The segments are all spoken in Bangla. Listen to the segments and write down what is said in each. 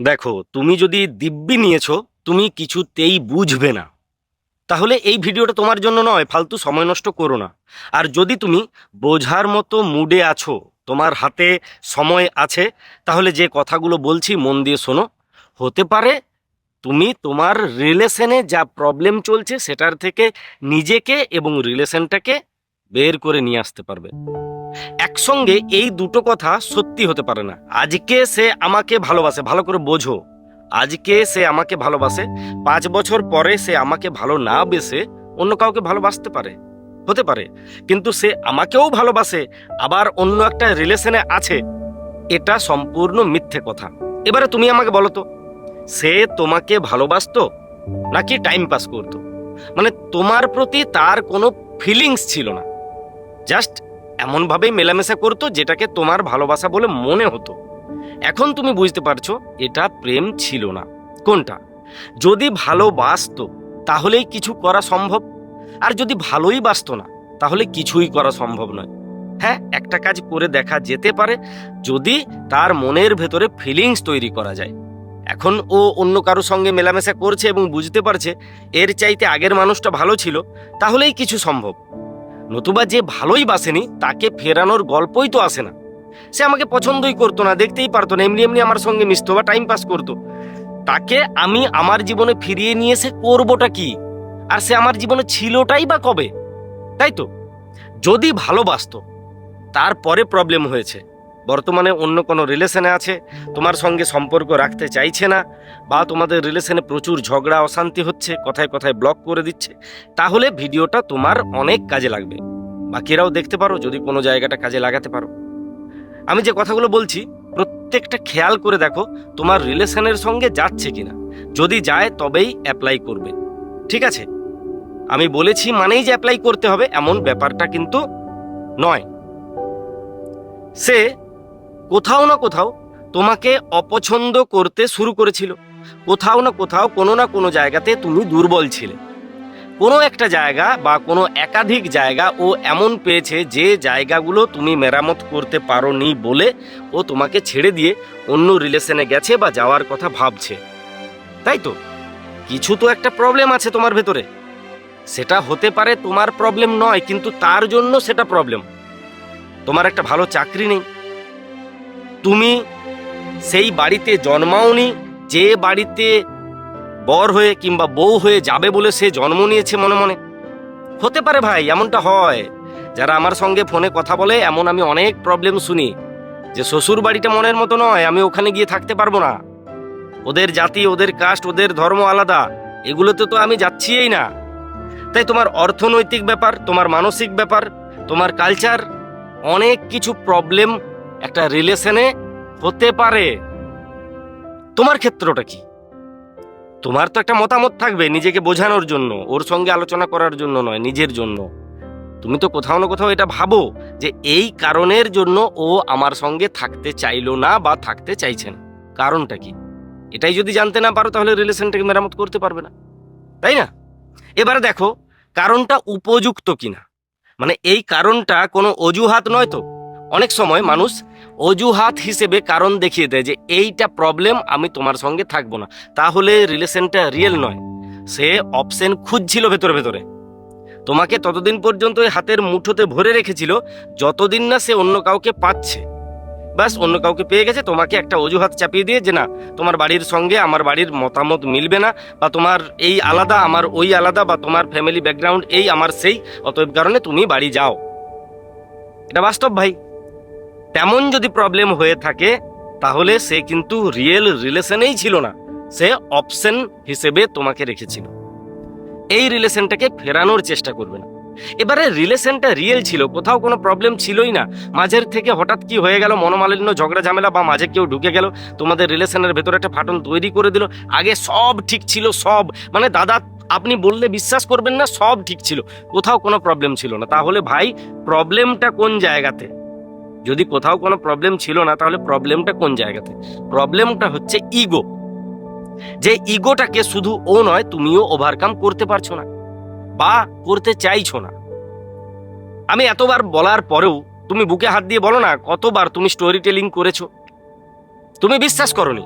দেখো, তুমি যদি দিব্যি নিয়েছো, তুমি কিছুতেই বুঝবে না। তাহলে এই ভিডিওটা তোমার জন্য নয়, ফালতু সময় নষ্ট করো না। আর যদি তুমি বোঝার মতো মুডে আছো, তোমার হাতে সময় আছে, তাহলে যে কথাগুলো বলছি মন দিয়ে শোনো। হতে পারে তুমি তোমার রিলেশনে যা প্রবলেম চলছে, সেটার থেকে নিজেকে এবং রিলেশনটাকে বের করে নিয়ে আসতে পারবে। একসঙ্গে এই দুটো কথা সত্যি হতে পারে না। আজকে সে আমাকে ভালোবাসে, ভালো করে বোঝো। আজকে সে আমাকে ভালোবাসে, পাঁচ বছর পরে সে আমাকে ভালো না বেসে অন্য কাউকে ভালোবাসতে পারে, হতে পারে। কিন্তু সে আমাকেও ভালোবাসে, আবার অন্য একটা রিলেশনে আছে। এটা সম্পূর্ণ মিথ্যে কথা। এবারে তুমি আমাকে বলো তো, সে তোমাকে ভালোবাসতো নাকি টাইম পাস করতো? মানে তোমার প্রতি তার কোনো ফিলিংস ছিল না। জাস্ট এমনভাবেই মেলামেশা করতো যেটাকে তোমার ভালোবাসা বলে মনে হতো। এখন তুমি বুঝতে পারছ, এটা প্রেম ছিল না। কোনটা? যদি ভালোবাসতো, তাহলেই কিছু করা সম্ভব। আর যদি ভালোই বাসতো না, তাহলে কিছুই করা সম্ভব নয়। হ্যাঁ একটা কাজ করে দেখা যেতে পারে, যদি তার মনের ভেতরে ফিলিংস তৈরি করা যায়। এখন ও অন্য কারোর সঙ্গে মেলামেশা করছে এবং বুঝতে পারছে, এর চাইতে আগের মানুষটা ভালো ছিল, তাহলেই কিছু সম্ভব। নতুবা যে ভালোই বাসেনি, তাকে ফেরানোর গল্পই তো আসে না। সে আমাকে পছন্দই করতো না, দেখতেই পারতো না, এমনি এমনি আমার সঙ্গে মিশতো বা টাইম পাস করতো। তাকে আমি আমার জীবনে ফিরিয়ে নিয়ে এসে করবোটা কি? আর সে আমার জীবনে ছিলটাই বা কবে? তাই তো? যদি ভালোবাসত, তারপরে প্রবলেম হয়েছে। বর্তমানে অন্য কোনো রিলেশনে আছে, তোমার সঙ্গে সম্পর্ক রাখতে চাইছে না, বা তোমাদের রিলেশনে প্রচুর ঝগড়া, অশান্তি হচ্ছে, কথায় কথায় ব্লক করে দিচ্ছে, তাহলে ভিডিওটা তোমার অনেক কাজে লাগবে। বাকিরাও দেখতে পারো, যদি কোনো জায়গাটা কাজে লাগাতে পারো। আমি যে কথাগুলো বলছি, প্রত্যেকটা খেয়াল করে দেখো, তোমার রিলেশনের সঙ্গে যাচ্ছে কিনা। যদি যায়, তবেই অ্যাপ্লাই করবে। ঠিক আছে? আমি বলেছি মানেই যে অ্যাপ্লাই করতে হবে, এমন ব্যাপারটা কিন্তু নয়। সে কোথাও না কোথাও তোমাকে অপছন্দ করতে শুরু করেছিল। কোথাও না কোথাও কোনো না কোনো জায়গাতে তুমি দুর্বল ছিলে। কোনো একটা জায়গা বা কোনো একাধিক জায়গা ও এমন পেয়েছে যে জায়গাগুলো তুমি মেরামত করতে পারো নি বলে ও তোমাকে ছেড়ে দিয়ে অন্য রিলেশনে গেছে বা যাওয়ার কথা ভাবছে। তাই তো? কিছু তো একটা প্রবলেম আছে তোমার ভেতরে। সেটা হতে পারে তোমার প্রবলেম নয়, কিন্তু তার জন্য সেটা প্রবলেম। তোমার একটা ভালো চাকরি নেই। তুমি সেই বাড়িতে জন্মাওনি, যে বাড়িতে বর হয়ে কিংবা বউ হয়ে যাবে বলে সে জন্ম নিয়েছে মনে মনে? হতে পারে ভাই, এমনটা হয়। যারা আমার সঙ্গে ফোনে কথা বলে, এমন আমি অনেক প্রবলেম শুনি। যে শ্বশুর বাড়িটা মনের মতো নয়, আমি ওখানে গিয়ে থাকতে পারব না। ওদের জাতি, ওদের কাস্ট ওদের ধর্ম আলাদা, এগুলোতে তো আমি যাচ্ছিই না। তাই তোমার অর্থনৈতিক ব্যাপার, তোমার মানসিক ব্যাপার, তোমার কালচার অনেক কিছু প্রবলেম একটা রিলেশনে হতে পারে। তোমার ক্ষেত্রটা কি? তোমার তো একটা মতামত থাকবে নিজেকে বোঝানোর জন্য, ওর সঙ্গে আলোচনা করার জন্য নয়, নিজের জন্য। তুমি তো কোথাও না কোথাও এটা ভাবো যে এই কারণের জন্য ও আমার সঙ্গে থাকতে চাইলো না বা থাকতে চাইছে না কারণটা কি? এটাই যদি জানতে না পারো তাহলে রিলেশনটাকে মেরামত করতে পারবে না। তাই না? এবারে দেখো, কারণটা উপযুক্ত কিনা? মানে এই কারণটা কোনো অজুহাত নয় তো? অনেক সময় মানুষ অজুহাত হিসেবে কারণ দেখিয়ে দেয় যে এইটা প্রবলেম আমি তোমার সঙ্গে থাকব না। তাহলে রিলেশনটা রিয়েল নয়। সে অপশন খুঁজছিল ভেতরে ভেতরে। তোমাকে ততদিন পর্যন্ত হাতের মুঠোতে ভরে রেখেছিল, যতদিন না সে অন্য কাউকে পাচ্ছে। ব্যাস, অন্য কাউকে পেয়ে গেছে, তোমাকে একটা অজুহাত চাপিয়ে দিয়ে যে না, তোমার বাড়ির সঙ্গে আমার বাড়ির মতামত মিলবে না, বা তোমার এই আলাদা, আমার ওই আলাদা, বা তোমার ফ্যামিলি ব্যাকগ্রাউন্ড এই, আমার সেই, অতএব কারণে তুমি বাড়ি যাও। এটা বাস্তব ভাই। তেমন যদি প্রবলেম হয়ে থাকে, তাহলে সে কিন্তু রিয়েল রিলেশনেই ছিল না। সে অপশন হিসেবে তোমাকে রেখেছিল। এই রিলেশনটাকে ফেরানোর চেষ্টা করবে না। এবারে রিলেশনটা রিয়েল ছিল, কোথাও কোনো প্রবলেম ছিলই না। মাঝের থেকে হঠাৎ কি হয়ে গেল, মনোমালিন্য, ঝগড়া, ঝামেলা বা মাঝে কেউ ঢুকে গেল, তোমাদের রিলেশনের ভেতরে একটা ফাটন তৈরি করে দিল। আগে সব ঠিক ছিল, সব। মানে দাদা, আপনি বললে বিশ্বাস করবেন না, সব ঠিক ছিল। কোথাও কোনো প্রবলেম ছিল না। তাহলে ভাই প্রবলেমটা কোন জায়গাতে? যদি কোথাও কোনো প্রবলেম ছিল না, তাহলে প্রবলেমটা কোন জায়গাতে? প্রবলেমটা হচ্ছে ইগো যে ইগোটাকে শুধু ও নয়, তুমিও ওভারকাম করতে পারছ না বা করতে চাইছো না। আমি এতবার বলার পরেও তুমি বুকে হাত দিয়ে বলো না, কতবার তুমি স্টোরি টেলিং করেছ? তুমি বিশ্বাস করনি।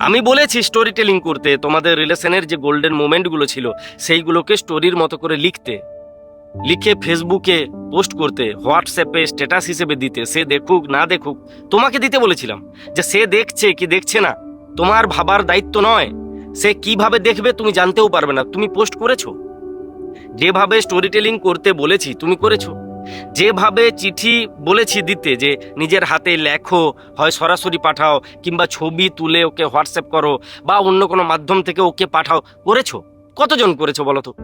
আমি বলেছি স্টোরি টেলিং করতে, তোমাদের রিলেশনের যে গোল্ডেন মোমেন্টগুলো ছিল, সেইগুলোকে স্টোরির মতো করে লিখতে। লিখে ফেসবুকে পোস্ট করতে, হোয়াটসঅ্যাপে স্ট্যাটাস হিসেবে দিতে, সে দেখুক, না দেখুক, তোমাকে দিতে বলেছিলাম যে সে দেখছে কি দেখছে না। তোমার ভাবার দায়িত্ব নয়। সে কীভাবে দেখবে তুমি জানতেও পারবে না। তুমি পোস্ট করেছ? যেভাবে স্টোরি টেলিং করতে বলেছি, তুমি করেছ? যেভাবে চিঠি বলেছি দিতে, যে নিজের হাতে লেখো, হয় সরাসরি পাঠাও, কিংবা ছবি তুলে ওকে হোয়াটসঅ্যাপ করো, বা অন্য কোনো মাধ্যম থেকে ওকে পাঠাও, করেছ? কতজন করেছ বলো তো?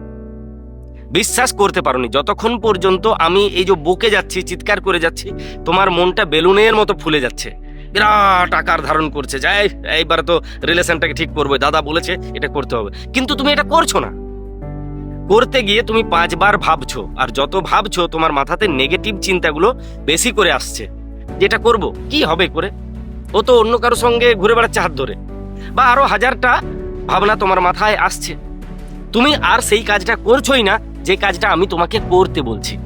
বিশ্বাস করতে পারোনি। যতক্ষণ পর্যন্ত আমি এই যে বকে যাচ্ছি, চিৎকার করে যাচ্ছি, তোমার মনটা বেলুনের মতো ফুলে যাচ্ছে। বিরাট আকার ধারণ করছে। যাই, এইবার তো রিলেশনটাকে ঠিক করবে দাদা বলেছে এটা করতে হবে। কিন্তু তুমি এটা করছ না। করতে গিয়ে তুমি পাঁচবার ভাবছ, আর যত ভাবছ, তোমার মাথাতে নেগেটিভ চিন্তাগুলো বেশি করে আসছে। যেটা করব? কি হবে করে? ও তো অন্য কারোর সঙ্গে ঘুরে বেড়াচ্ছে হাত ধরে। বা আরও হাজারটা ভাবনা তোমার মাথায় আসছে। তুমি আর সেই কাজটা করছোই না যে কাজটা আমি তোমাকে করতে বলছি।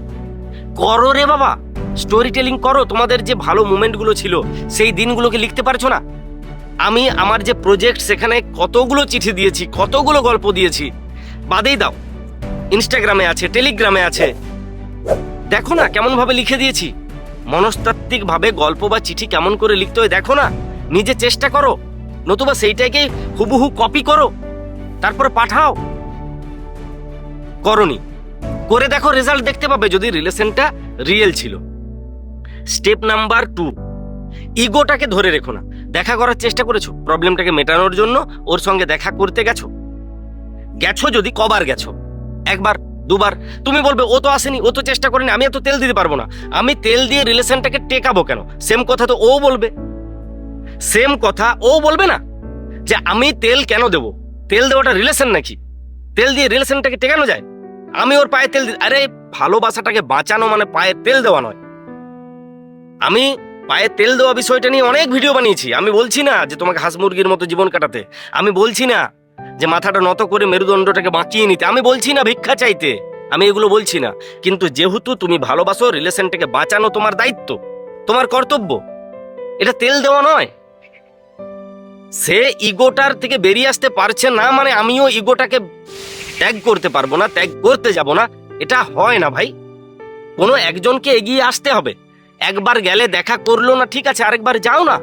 করো রে বাবা। স্টোরি টেলিং করো। তোমাদের যে ভালো মুমেন্টগুলো ছিল, সেই দিনগুলোকে লিখতে পারছ না? আমি আমার যে প্রজেক্ট সেখানে কতগুলো চিঠি দিয়েছি, কতগুলো গল্প দিয়েছি, বাদেই দাও। ইনস্টাগ্রামে আছে টেলিগ্রামে আছে। দেখো না কেমন ভাবে লিখে দিয়েছি। মনস্তাত্ত্বিক ভাবে গল্প বা চিঠি কেমন করে লিখতে হয় দেখো না। নিজে চেষ্টা করো। নতুবা সেইটাকে হুবহু কপি করো। তারপরে পাঠাও। করনি। করে দেখো রেজাল্ট দেখতে পাবে যদি রিলেশনটা রিয়েল ছিল। স্টেপ নাম্বার টু ইগোটাকে ধরে রেখো না। দেখা করার চেষ্টা করেছ প্রবলেমটাকে মেটানোর জন্য, ওর সঙ্গে দেখা করতে গেছো। গেছো যদি, কবার গেছো। একবার, দুবার। তুমি বলবে, ও তো আসেনি, ও তো চেষ্টা করেনি, আমি এত তেল দিতে পারব না। আমি তেল দিয়ে রিলেশনটাকে টেকাবো কেন? সেম কথা তো ও বলবে। সেম কথা ও বলবে না, যে আমি তেল কেন দেব? তেল দেওয়াটা রিলেশন নাকি? তেল দিয়ে রিলেশনটাকে টেকানো যায়? আমি ওর পায়ে তেল আরে, ভালোবাসাটাকে বাঁচানো মানে পায়ে তেল দেওয়া নয়। আমি পায়ে তেল দেওয়া বিষয়টা নিয়ে অনেক ভিডিও বানিয়েছি। আমি বলছি না যে তোমাকে হাঁস মুরগির মতো জীবন কাটাতে। আমি বলছি না যে মাথাটা নত করে মেরুদণ্ডটাকে বাঁচিয়ে নিতে। আমি বলছি না ভিক্ষা চাইতে। আমি এগুলো বলছি না। কিন্তু যেহেতু তুমি ভালোবাসো, রিলেশনটাকে বাঁচানো তোমার দায়িত্ব, তোমার কর্তব্য। এটা তেল দেওয়া নয়। সে ইগোটার থেকে বেরিয়ে আসতে পারছে না মানে আমিও ইগোটাকে ত্যাগ করতে পারব না, ত্যাগ করতে যাব না, এটা হয় না ভাই। কোনো একজনকে এগিয়ে আসতে হবে। একবার গেলে দেখা করল না, ঠিক আছে, আরেকবার যাও না।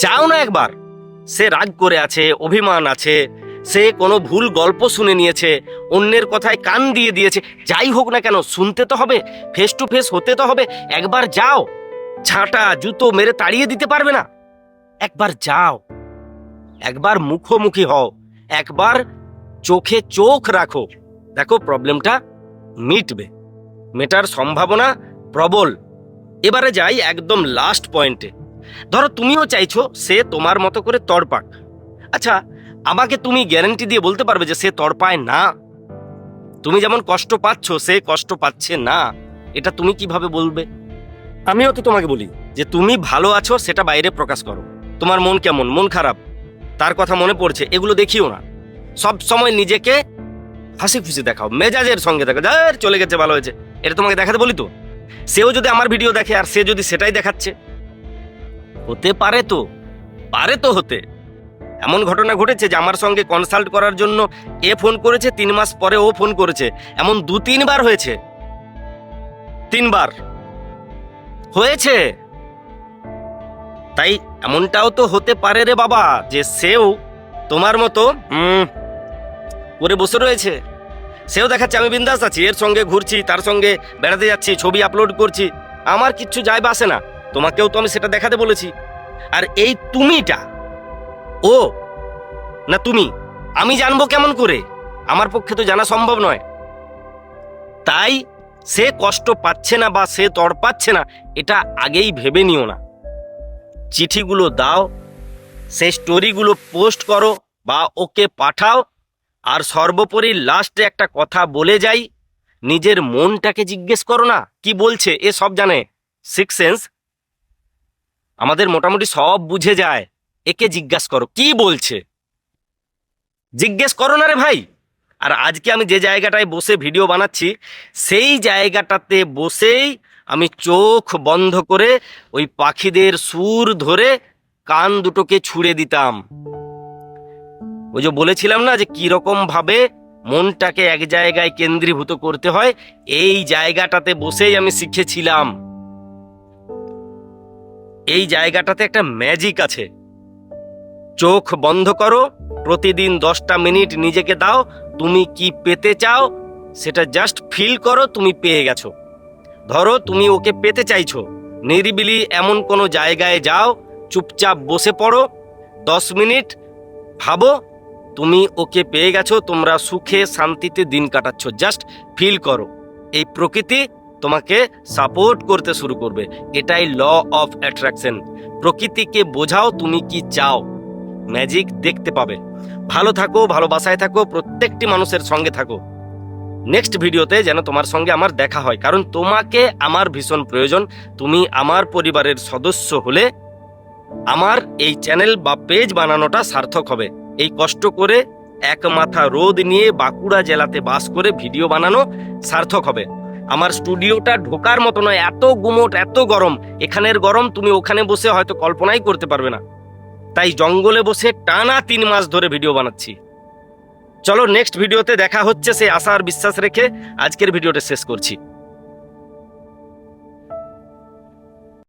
যাও না একবার। সে রাগ করে আছে, অভিমান আছে, সে কোনো ভুল গল্প শুনে নিয়েছে, অন্যের কথায় কান দিয়ে দিয়েছে। যাই হোক না কেন, শুনতে তো হবে ফেস টু ফেস হতে তো হবে, একবার যাও। ছাঁটা, জুতো মেরে তাড়িয়ে দিতে পারবে না। একবার যাও। একবার মুখোমুখি হও। একবার চোখে চোখ রাখো। দেখো, প্রবলেমটা মিটবে। মেটার সম্ভাবনা প্রবল। এবারে যাই একদম লাস্ট পয়েন্টে ধরো, তুমিও চাইছো সে তোমার মতো করে তড়পাক আচ্ছা আমাকে তুমি গ্যারেন্টি দিয়ে বলতে পারবে যে সে তড়পায় না? তুমি যেমন কষ্ট পাচ্ছ, সে কষ্ট পাচ্ছে না। এটা তুমি কীভাবে বলবে? আমিও তো তোমাকে বলি যে তুমি ভালো আছো, সেটা বাইরে প্রকাশ করো। তোমার মন কেমন? মন খারাপ। তার কথা মনে পড়ছে, এগুলো দেখিও না। সব সময় নিজেকে হাসি খুশি দেখাও, মেজাজের সঙ্গে দেখো যার চলে গেছে, ভালো হয়েছে। এটা তোমাকে দেখাতে বলি তো? সেও যদি আমার ভিডিও দেখে আর সে যদি সেটাই দেখাচ্ছে, হতে পারে তো পারে তো হতে। এমন ঘটনা ঘটেছে যে আমার সঙ্গে কনসাল্ট করার জন্য এ ফোন করেছে, তিন মাস পরে ও ফোন করেছে। এমন দু তিনবার হয়েছে। তিনবার হয়েছে। তাই এমনটাও তো হতে পারে রে বাবা, যে সেও তোমার মতো, হুম করে বসে রয়েছে। সেও দেখাচ্ছে, আমি বিন্দাস আছি, এর সঙ্গে ঘুরছি, তার সঙ্গে বেড়াতে যাচ্ছি, ছবি আপলোড করছি। আমার কিচ্ছু যায় বা আসে না। তোমাকেও তো আমি সেটা দেখাতে বলেছি। আর এই তুমিটা, ও, না তুমি, আমি জানব কেমন করে? আমার পক্ষে তো জানা সম্ভব নয়। তাই সে কষ্ট পাচ্ছে না বা সে তড় পাচ্ছে না, এটা আগেই ভেবে নিও না। চিঠিগুলো দাও, সেই স্টোরিগুলো পোস্ট করো বা ওকে পাঠাও আর সর্বোপরি লাস্টে একটা কথা বলে যাই। নিজের মনটাকে জিজ্ঞেস করো না, কি বলছে, এ সব জানে। সিক্স সেন্স আমাদের মোটামুটি সব বুঝে যায়। একে জিজ্ঞাস করো, কি বলছে? জিজ্ঞেস করো না রে ভাই। আর আজকে আমি যে জায়গাটায় বসে ভিডিও বানাচ্ছি, সেই জায়গাটাতে বসেই আমি চোখ বন্ধ করে ওই পাখিদের সুর ধরে কান দুটোকে ছুঁড়ে দিতাম। ওই যে বলেছিলাম না যে কি রকম ভাবে মনটাকে এক জায়গায় কেন্দ্রীভূত করতে হয়, এই জায়গাটাতে বসেই আমি শিখেছিলাম। এই জায়গাটাতে একটা ম্যাজিক আছে। চোখ বন্ধ করো, প্রতিদিন দশটা মিনিট নিজেকে দাও, তুমি কি পেতে চাও সেটা জাস্ট ফিল করো, তুমি পেয়ে গেছো। ধরো তুমি ওকে পেতে চাইছো, নিরিবিলি এমন কোনো জায়গায় যাও, চুপচাপ বসে পড়ো, দশ মিনিট ভাবো তুমি ওকে পেয়ে গেছো, তোমরা সুখে শান্তিতে দিন কাটাচ্ছ। জাস্ট ফিল করো। এই প্রকৃতি তোমাকে সাপোর্ট করতে শুরু করবে। এটাই ল অফ অ্যাট্রাকশন প্রকৃতিকে বোঝাও তুমি কি চাও। ম্যাজিক দেখতে পাবে। ভালো থাকো, ভালোবাসায় থাকো, প্রত্যেকটি মানুষের সঙ্গে থাকো। নেক্সট ভিডিওতে যেন তোমার সঙ্গে আমার দেখা হয়। কারণ তোমাকে আমার ভীষণ প্রয়োজন। তুমি আমার পরিবারের সদস্য হলে আমার এই চ্যানেল বা পেজ বানানোটা সার্থক হবে। এই কষ্ট করে এক মাথা রোদ নিয়ে বাঁকুড়া জেলাতে বাস করে ভিডিও বানানো সার্থক হবে। আমার স্টুডিওটা ঢোকার মতো নয়, এত গুমোট, এত গরম। এখানের গরম তুমি ওখানে বসে হয়তো কল্পনাই করতে পারবে না। তাই জঙ্গলে বসে টানা তিন মাস ধরে ভিডিও বানাচ্ছি। চলো নেক্সট ভিডিওতে দেখা হচ্ছে সেই আশা আর বিশ্বাস রেখে আজকের ভিডিওটা শেষ করছি।